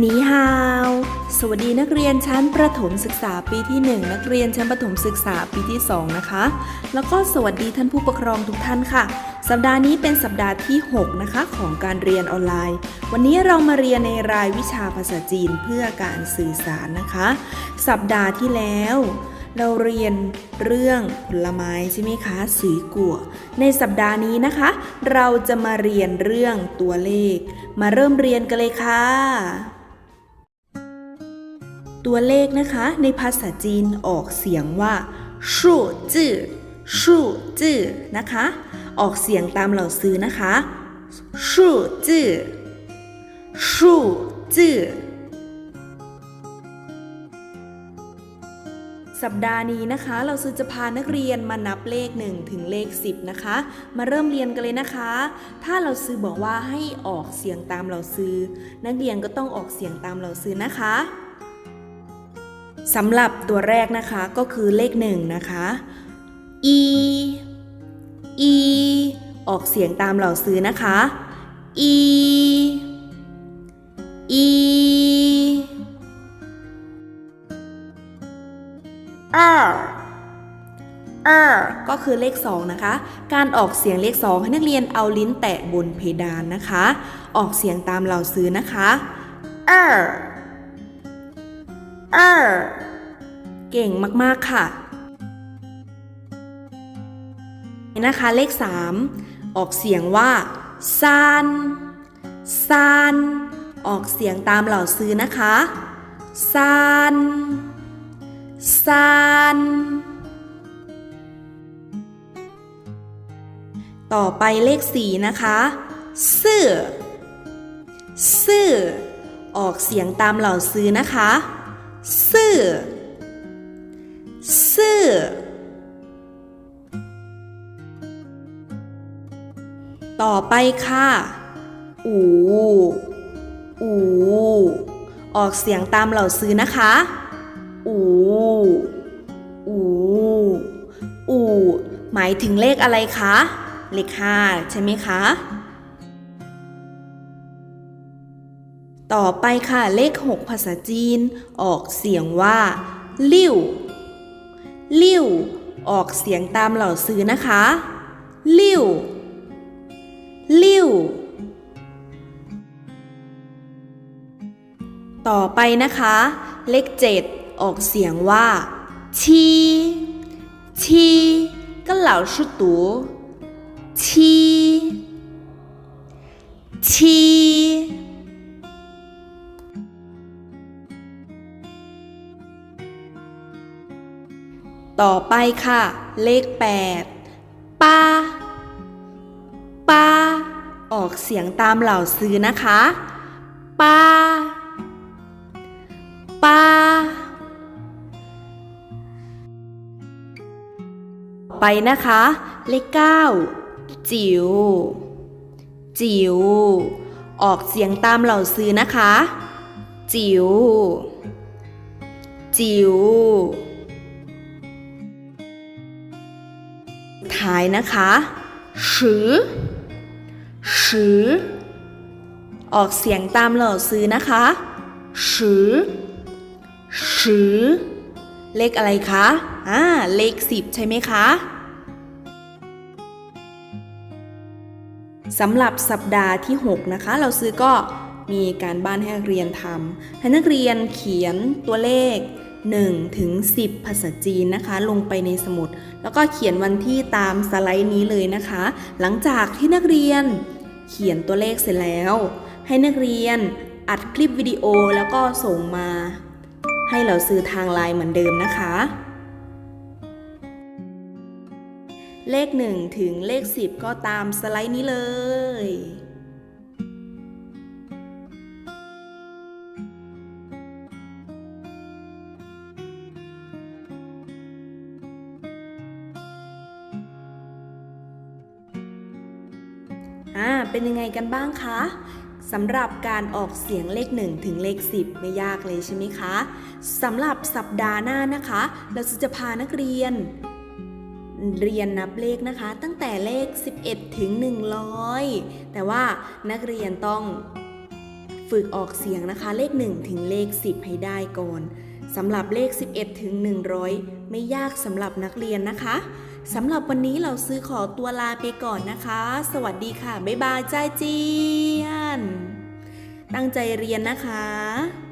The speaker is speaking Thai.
หนีฮาว สวัสดีนักเรียนชั้นประถมศึกษาปีที่ 1 นักเรียนชั้นประถมศึกษาปีที่ 2 นะคะ แล้วก็สวัสดีท่านผู้ปกครองทุกท่านค่ะ สัปดาห์นี้เป็นสัปดาห์ที่ 6 นะคะ ของการเรียนออนไลน์ วันนี้เรามาเรียนในรายวิชาภาษาจีนเพื่อการสื่อสารนะคะ สัปดาห์ที่แล้ว เราเรียนเรื่องผลไม้ใช่ไหมคะสีกัวในสัปดาห์นี้นะคะ เราจะมาเรียนเรื่องตัวเลข มาเริ่มเรียนกันเลยค่ะ ตัวเลขนะคะในภาษาจีนออกเสียงว่าชู่จื้อชู่จื้อนะคะ ออกเสียงตามเหล่าซื้อนะคะชู่จื้อชู่จื้อสัปดาห์นี้นะคะ เราซื้อจะพานักเรียนมานับเลข 1 ถึงเลข 10 นะคะ มาเริ่มเรียนกันเลยนะคะ ถ้าเราซื้อบอกว่าให้ออกเสียงตามเราซื้อ นักเรียนก็ต้องออกเสียงตามเราซื้อนะคะ สำหรับตัวแรกนะคะก็คือเลข1นะคะ e e ออกเสียงตามเราซื้อนะคะ e e 2 2ก็คือเลข 2 นะคะ การออกเสียงเลข 2 ให้นักเรียนเอาลิ้นแตะบนเพดานนะคะ ออกเสียงตามเราซื้อนะคะ2 2 เก่งมากๆค่ะนี่นะคะเลข 3 ออกเสียงว่าซานซานออกเสียงตามเหล่าซื้อนะคะซานซานต่อไปเลข4นะคะซื่อซื่อออกเสียงตามเหล่าซื้อนะคะ ซื่อซื่อต่อไปค่ะ อู อู ออกเสียงตามเหล่าซื้อนะคะ อู อู อู หมายถึงเลขอะไรคะ เลขห้าใช่ไหมคะ ต่อไปค่ะเลข 6 ภาษาจีน ออกเสียงว่าลิ่วลิ่วออกเสียงตามเหล่าซื้อนะคะลิ่วลิ่วต่อไปนะคะ เลข 7 ออกเสียงว่าชีชีก็เหล่าชุดตูชีชี ต่อไปค่ะ เลข 8ป้าป้าออกเสียงตามเหล่าซื้อนะคะป้าป้าไปนะคะ เลข 9 จิ๋วจิ๋วออกเสียงตามเหล่าซื้อนะคะ จิ๋วจิ๋ว ท้ายนะคะชือชือออกเสียงตามเหล่าซื้อนะคะชือชือเลขอะไรคะ อ่า เลขสิบใช่ไหมคะสำหรับสัปดาห์ที่ 6 นะคะ เราซื้อก็มีการบ้านให้นักเรียนทำให้นักเรียนเขียนตัวเลข 1ถึง10 ภาษาจีนนะคะ ลงไปในสมุด แล้วก็เขียนวันที่ตามสไลด์นี้เลยนะคะ หลังจากที่นักเรียน เขียนตัวเลขเสร็จแล้ว ให้นักเรียนอัดคลิปวิดีโอแล้วก็ส่งมา ให้เราซื้อทางไลน์เหมือนเดิมนะคะ เลข 1 ถึงเลข 10 ก็ตามสไลด์นี้เลย อ่าเป็นยังไงกันบ้างคะสำหรับการออกเสียงเลข 1 ถึงเลข 10 ไม่ยากเลยใช่ไหมคะสำหรับสัปดาห์หน้านะคะ เราจะพานักเรียน เรียนนับเลขนะคะ ตั้งแต่เลข 11 ถึง 100 แต่ว่านักเรียนต้องฝึกออกเสียงนะคะเลข 1 ถึงเลข 10 ให้ได้ก่อนสำหรับเลข 11 ถึง 100 ไม่ยากสำหรับนักเรียนนะคะ สำหรับวันนี้เราซื้อขอตัวลาไปก่อนนะคะ สวัสดีค่ะ บ๊ายบายจ้าเจียน ตั้งใจเรียนนะคะ